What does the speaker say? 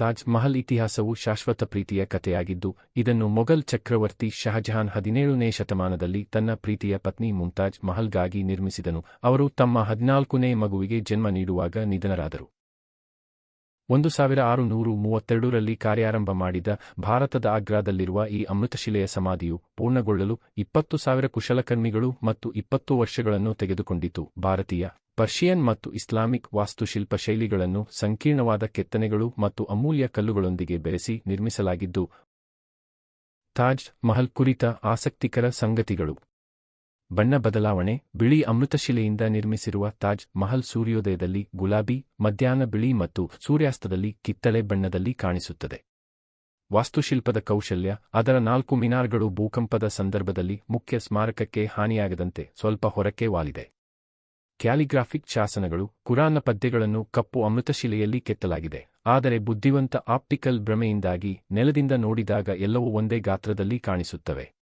ತಾಜ್ ಮಹಲ್ ಇತಿಹಾಸವು ಶಾಶ್ವತ ಪ್ರೀತಿಯ ಕಥೆಯಾಗಿದ್ದು, ಇದನ್ನು ಮೊಘಲ್ ಚಕ್ರವರ್ತಿ ಶಹಜಹಾನ್ ಹದಿನೇಳನೇ ಶತಮಾನದಲ್ಲಿ ತನ್ನ ಪ್ರೀತಿಯ ಪತ್ನಿ ಮುಮ್ತಾಜ್ ಮಹಲ್ಗಾಗಿ ನಿರ್ಮಿಸಿದನು. ಅವರು ತಮ್ಮ ಹದಿನಾಲ್ಕನೇ ಮಗುವಿಗೆ ಜನ್ಮ ನೀಡುವಾಗ ನಿಧನರಾದರು. ಒಂದು ಸಾವಿರ ಆರು ನೂರು ಮೂವತ್ತೆರಡರಲ್ಲಿ ಕಾರ್ಯಾರಂಭ ಮಾಡಿದ ಭಾರತದ ಆಗ್ರಾದಲ್ಲಿರುವ ಈ ಅಮೃತಶಿಲೆಯ ಸಮಾಧಿಯು ಪೂರ್ಣಗೊಳ್ಳಲು ಇಪ್ಪತ್ತು ಸಾವಿರ ಕುಶಲಕರ್ಮಿಗಳು ಮತ್ತು ಇಪ್ಪತ್ತು ವರ್ಷಗಳನ್ನು ತೆಗೆದುಕೊಂಡಿತು. ಭಾರತೀಯ ಪರ್ಷಿಯನ್ ಮತ್ತು ಇಸ್ಲಾಮಿಕ್ ವಾಸ್ತುಶಿಲ್ಪ ಶೈಲಿಗಳನ್ನು ಸಂಕೀರ್ಣವಾದ ಕೆತ್ತನೆಗಳು ಮತ್ತು ಅಮೂಲ್ಯ ಕಲ್ಲುಗಳೊಂದಿಗೆ ಬೆರೆಸಿ ನಿರ್ಮಿಸಲಾಗಿದ್ದು, ತಾಜ್ ಮಹಲ್ ಕುರಿತ ಆಸಕ್ತಿಕರ ಸಂಗತಿಗಳು. ಬಣ್ಣ ಬದಲಾವಣೆ, ಬಿಳಿ ಅಮೃತಶಿಲೆಯಿಂದ ನಿರ್ಮಿಸಿರುವ ತಾಜ್ ಮಹಲ್ ಸೂರ್ಯೋದಯದಲ್ಲಿ ಗುಲಾಬಿ, ಮಧ್ಯಾಹ್ನ ಬಿಳಿ ಮತ್ತು ಸೂರ್ಯಾಸ್ತದಲ್ಲಿ ಕಿತ್ತಳೆ ಬಣ್ಣದಲ್ಲಿ ಕಾಣಿಸುತ್ತದೆ. ವಾಸ್ತುಶಿಲ್ಪದ ಕೌಶಲ್ಯ, ಅದರ ನಾಲ್ಕು ಮಿನಾರ್ಗಳು ಭೂಕಂಪದ ಸಂದರ್ಭದಲ್ಲಿ ಮುಖ್ಯ ಸ್ಮಾರಕಕ್ಕೆ ಹಾನಿಯಾಗದಂತೆ ಸ್ವಲ್ಪ ಹೊರಕ್ಕೆ ವಾಲಿದೆ. ಕ್ಯಾಲಿಗ್ರಾಫಿಕ್ ಶಾಸನಗಳು ಕುರಾನ್ನ ಪದ್ಯಗಳನ್ನು ಕಪ್ಪು ಅಮೃತಶಿಲೆಯಲ್ಲಿ ಕೆತ್ತಲಾಗಿದೆ. ಆದರೆ ಬುದ್ಧಿವಂತ ಆಪ್ಟಿಕಲ್ ಭ್ರಮೆಯಿಂದಾಗಿ ನೆಲದಿಂದ ನೋಡಿದಾಗ ಎಲ್ಲವೂ ಒಂದೇ ಗಾತ್ರದಲ್ಲಿ ಕಾಣಿಸುತ್ತವೆ.